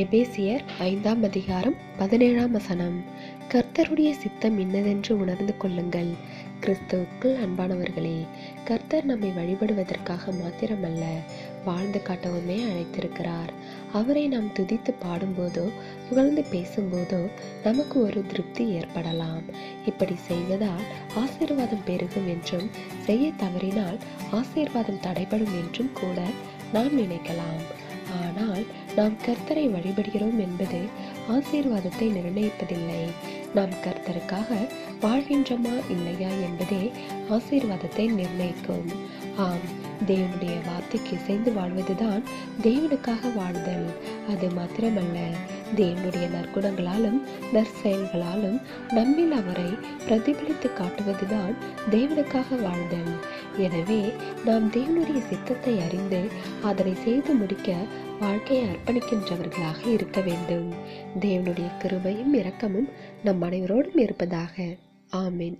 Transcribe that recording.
எபேசியர் ஐந்தாம் அதிகாரம் பதினேழாம் வசனம். கர்த்தருடைய சித்தம் இன்னதென்று உணர்ந்து கொள்ளுங்கள். கிறிஸ்துவுக்குள் அன்பானவர்களே கர்த்தர் நம்மை வழிபடுவதற்காக மாத்திரமல்ல வாழ்ந்து காட்டவுமே அழைத்திருக்கிறார். அவரை நாம் துதித்து பாடும்போதோ புகழ்ந்து பேசும்போதோ நமக்கு ஒரு திருப்தி ஏற்படலாம். இப்படி செய்வதால் ஆசீர்வாதம் பெருகும் என்றும் செய்ய தவறினால் ஆசீர்வாதம் தடைபடும் என்றும் கூட நாம் நினைக்கலாம். ஆனால் நாம் கர்த்தரை வழிபடுகிறோம் என்பது ஆசீர்வாதத்தை நிர்ணயிப்பதில்லை. நாம் கர்த்தருக்காக வாழ்கின்றோமா இல்லையா என்பதே ஆசீர்வாதத்தை நிர்ணயிக்கும். ஆம் தேவனுடைய வார்த்தைக்கு இசைந்து வாழ்வதுதான் தேவனுக்காக வாழ்தல். அது மாத்திரமல்ல தேவனுடைய நற்குணங்களாலும் நற்செயல்களாலும் நம்மில் அவரை பிரதிபலித்து காட்டுவதுதான் தேவனுக்காக வாழ்தல். எனவே நாம் தேவனுடைய சித்தத்தை அறிந்து அதனை செய்து முடிக்க வாழ்க்கையை அர்ப்பணிக்கின்றவர்களாக இருக்க வேண்டும். தேவனுடைய கிருபையும் இரக்கமும் நம் அனைவரோடும் இருப்பதாக. ஆமீன்.